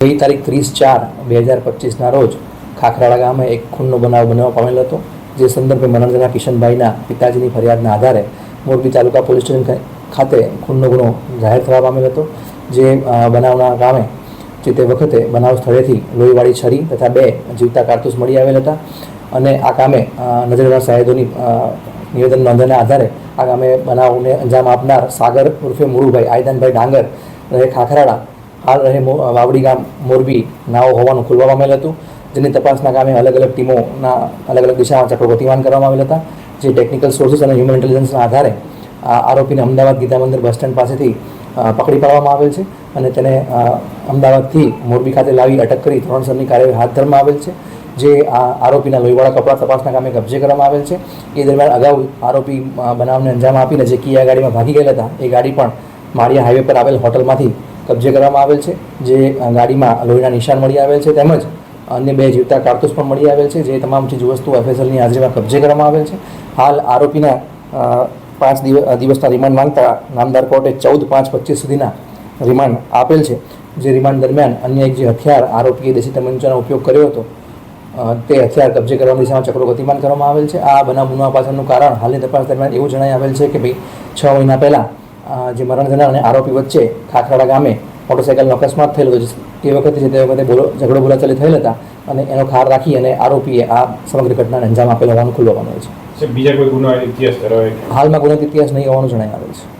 ગઈ તારીખ ત્રીસ ચાર બે હજાર પચીસના રોજ ખાખરાળા ગામે એક ખૂનનો બનાવ બનવા પામેલ હતો, જે સંદર્ભે મનોરંજના કિશનભાઈના પિતાજીની ફરિયાદના આધારે મોરબી તાલુકા પોલીસ સ્ટેશન ખાતે ખૂનનો ગુનો જાહેર થવા પામેલ હતો, જે બનાવના ગામે જે તે વખતે બનાવ સ્થળેથી લોહીવાળી છરી તથા બે જીવતા કારતૂસ મળી આવેલ હતા અને આ કામે નજરવાળા સાહેદોની નિવેદન નોંધના આધારે આ ગામે બનાવને અંજામ આપનાર સાગર ઉર્ફે મુરુભાઈ આયદાનભાઈ ડાંગર રહે ખાખરાળા હાલ મો- વાવડી ગામ મોરબી નાઓ હોવાનું ખુલવા પામેલ હતું. જેની તપાસના કામે અલગ અલગ ટીમોના અલગ અલગ દિશામાં ચક્રો ગતિમાન કરવામાં આવેલ હતા. જે ટેકનિકલ સોર્સિસ અને હ્યુમન ઇન્ટેલિજન્સના આધારે આ આરોપીને અમદાવાદ ગીતા મંદિર બસ સ્ટેન્ડ પાસેથી પકડી પાડવામાં આવેલ છે અને તેને અમદાવાદથી મોરબી ખાતે લાવી અટક કરી ધોરણસરની કાર્યવાહી હાથ ધરવામાં આવેલ છે. જે આ આરોપીના લોહીવાળા કપડાં તપાસના કામે કબજે કરવામાં આવેલ છે. એ દરમિયાન અગાઉ આરોપી બનાવને અંજામ આપીને જે કિયા ગાડીમાં ભાગી ગયેલા હતા, એ ગાડી પણ માળિયા હાઈવે પર આવેલ હોટલમાંથી કબજે કરવામાં આવેલ છે, જે ગાડીમાં લોહીના નિશાન મળી આવેલ છે તેમજ અન્ય બે જીવતા કારતૂસ પણ મળી આવેલ છે, જે તમામ ચીજવસ્તુ એફએસએલની હાજરીમાં કબજે કરવામાં આવેલ છે. હાલ આરોપીના પાંચ દિવસ દિવસના રિમાન્ડ માંગતા નામદાર કોર્ટે ચૌદ પાંચ પચીસ સુધીના રિમાન્ડ આપેલ છે, જે રિમાન્ડ દરમિયાન અન્ય એક જે હથિયાર આરોપીએ દેશી તમંચાનો ઉપયોગ કર્યો હતો તે હથિયાર કબજે કરવાની દિશામાં ચક્રો ગતિમાન કરવામાં આવેલ છે. આ બનાવ બનવા પાછળનું કારણ હાલની તપાસ દરમિયાન એવું જણાઈ આવેલ છે કે ભાઈ છ મહિના પહેલાં જે મરણ થનાર અને આરોપી વચ્ચે ખાખરાડા ગામે મોટરસાઇકલનો અકસ્માત થયેલો હતો તે વખતે છે તે વખતે બોલો ઝઘડો બોલાચાલી થયેલ હતા અને એનો ખાર રાખી અને આરોપીએ આ સમગ્ર ઘટનાને અંજામ આપેલો હોવાનું ખુલવા પામેલ છે. બીજા કોઈ ગુનો ઇતિહાસ હાલમાં ગુનો ઇતિહાસ નહીં હોવાનું આવેલ છે.